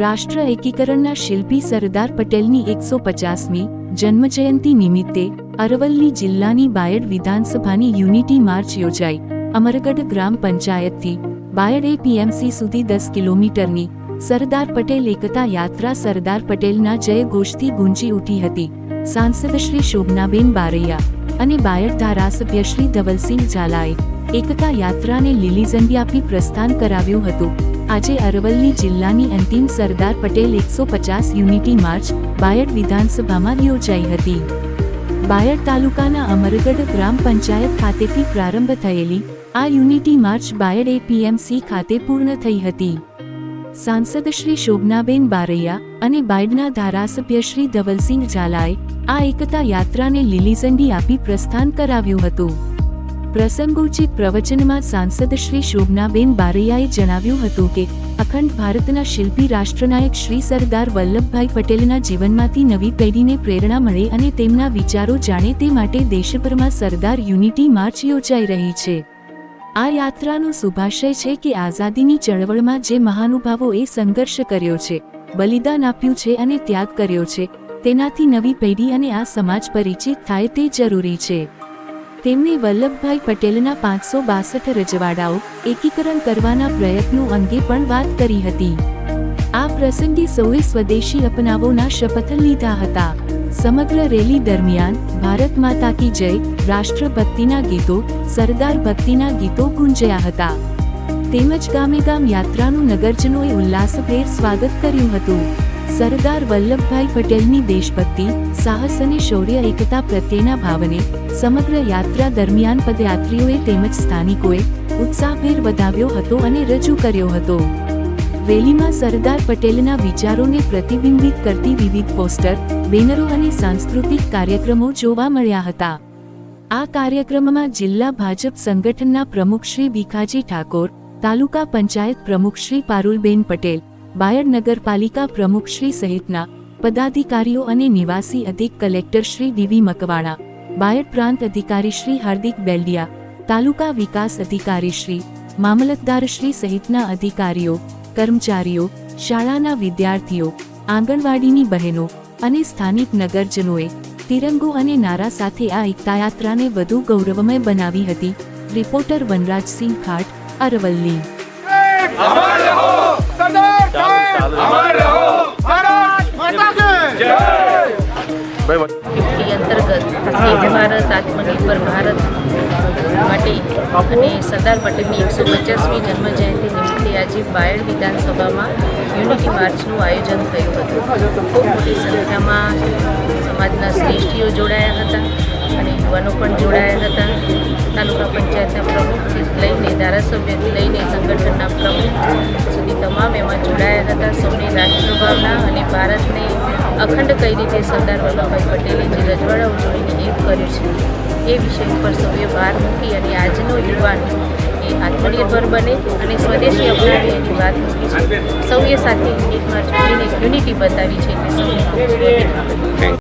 રાષ્ટ્ર એકીકરણના શિલ્પી સરદાર પટેલની એકસો પચાસમી જન્મજયંતિ નિમિત્તે અરવલ્લી જિલ્લાની બાયડ વિધાનસભાની યુનિટી માર્ચ યોજાઈ. અમરગઢ ગ્રામ પંચાયતથી બાયડ એપીએમસી સુધી દસ કિલોમીટરની સરદાર પટેલ એકતા યાત્રા સરદાર પટેલના જય ઘોષથી ગુંજી ઉઠી હતી. સાંસદ શ્રી શોભનાબેન બારૈયા અને બાયડ ધારાસભ્ય શ્રી ધવલસિંહ ઝાલાએ એકતા યાત્રાને લીલી ઝંડી આપી પ્રસ્થાન કરાવ્યું હતું. આજે અરવલ્લી જિલ્લાની અંતિમ સરદાર પટેલ એકસો પચાસ યુનિટી માર્ચ, બાયડ વિધાનસભામાં યોજાઈ હતી. બાયડ તાલુકાના અમરગઢ ગ્રામ પંચાયત ખાતેથી પ્રારંભ થયેલી આ યુનિટી માર્ચ બાયડ એપીએમસી ખાતે પૂર્ણ થઈ હતી. સાંસદ શ્રી શોભનાબેન બારૈયા અને બાયડના ધારાસભ્ય શ્રી ધવલસિંહ ઝાલાએ આ એકતા યાત્રાને લીલી ઝંડી આપી પ્રસ્થાન કરાવ્યું હતું. પ્રસંગોચિત પ્રવચનમાં સાંસદ શ્રી શોભનાબેન બારૈયાએ જણાવ્યું હતું કે, અખંડ ભારતના શિલ્પી રાષ્ટ્રનાયક શ્રી સરદાર વલ્લભભાઈ પટેલના જીવનમાંથી નવી પેઢીને પ્રેરણા મળે અને તેમના વિચારો જાણે તે માટે દેશભરમાં સરદાર યુનિટી માર્ચ યોજાઈ રહી છે. આ યાત્રાનો શુભાશય છે કે આઝાદીની ચળવળમાં જે મહાનુભાવોએ સંઘર્ષ કર્યો છે, બલિદાન આપ્યું છે અને ત્યાગ કર્યો છે, તેનાથી નવી પેઢી અને આ સમાજ પરિચિત થાય તે જરૂરી છે. તેમણે વલ્લભભાઈ પટેલના પાંચસો બાસઠ રજવાડાઓ એકીકરણ કરવાના પ્રયત્નો અંગે પણ વાત કરી હતી. આ પ્રસંગે સૌએ સ્વદેશી અપનાવોના શપથ લીધા હતા. સમગ્ર રેલી દરમિયાન ભારત માતા કી જય, રાષ્ટ્રભક્તિના ગીતો, સરદાર ભક્તિના ગીતો ગુંજ્યા હતા. તેમજ ગામે ગામ યાત્રાનું નગરજનોએ ઉલ્લાસભેર સ્વાગત કર્યું હતું. સરદાર વલ્લભભાઈ પટેલની દેશભક્તિ સાહસ અને શૌર્ય, એકતા પ્રત્યેના ભાવને સમગ્ર યાત્રા દરમિયાન પદયાત્રીઓએ તેમજ સ્થાનિકોએ ઉત્સાહભેર વધાવ્યો હતો અને રજૂ કર્યો હતો. રેલીમાં સરદાર પટેલના વિચારોને પ્રતિબિંબિત કરતી વિવિધ પોસ્ટર, બેનરો અને સાંસ્કૃતિક કાર્યક્રમો જોવા મળ્યા હતા. આ કાર્યક્રમમાં જિલ્લા ભાજપ સંગઠનના પ્રમુખ શ્રી ભીખાજી ઠાકોર, તાલુકા પંચાયત પ્રમુખ શ્રી પારુલબેન પટેલ બાયડ નગરપાલિકા પ્રમુખ શ્રી સહિતના પદાધિકારીઓ અને નિવાસી અધિક કલેક્ટર શ્રી ડીવી મકવાણા, બાયડ પ્રાંત અધિકારી શ્રી હાર્દિક બેલ્ડિયા, તાલુકા વિકાસ અધિકારી શ્રી મામલતદાર શ્રી સહિતના અધિકારીઓ, કર્મચારીઓ, શાળાના વિદ્યાર્થીઓ, આંગણવાડીની બહેનો અને સ્થાનિક નગરજનોએ તિરંગો અને નારા સાથે આ એકતા યાત્રાને વધુ ગૌરવમય બનાવી હતી. રિપોર્ટર વનરાજસિંહ ખાટ, અરવલ્લી. અંતર્ગત ભારત આત્મનિર્ભર ભારત માટે અને સરદાર પટેલની એકસો પચાસમી જન્મજયંતિ નિમિત્તે આજે બાયડ વિધાનસભામાં યુનિટી માર્ચનું આયોજન થયું હતું. ખૂબ મોટી સંખ્યામાં સમાજના શ્રેષ્ઠીઓ જોડાયા હતા અને યુવાનો પણ જોડાયા હતા. તાલુકા પંચાયતના પ્રમુખથી લઈને ધારાસભ્યથી લઈને સંગઠનના પ્રમુખ સુધી તમામ એમાં જોડાયા હતા. સૌની રાષ્ટ્રભાવના અને ભારતને અખંડ કઈ રીતે સરદાર વલ્લભભાઈ પટેલે જે રજવાડાઓ જોડીને એક કર્યું છે, એ વિષય ઉપર સૌએ ભાર મૂકી અને આજનો યુવાન એ આત્મનિર્ભર બને અને સ્વદેશી અપનાવે એની વાત મૂકી છે. સૌએ સાથે એક માર્ચ યુનિટી બતાવી છે, એટલે સૌને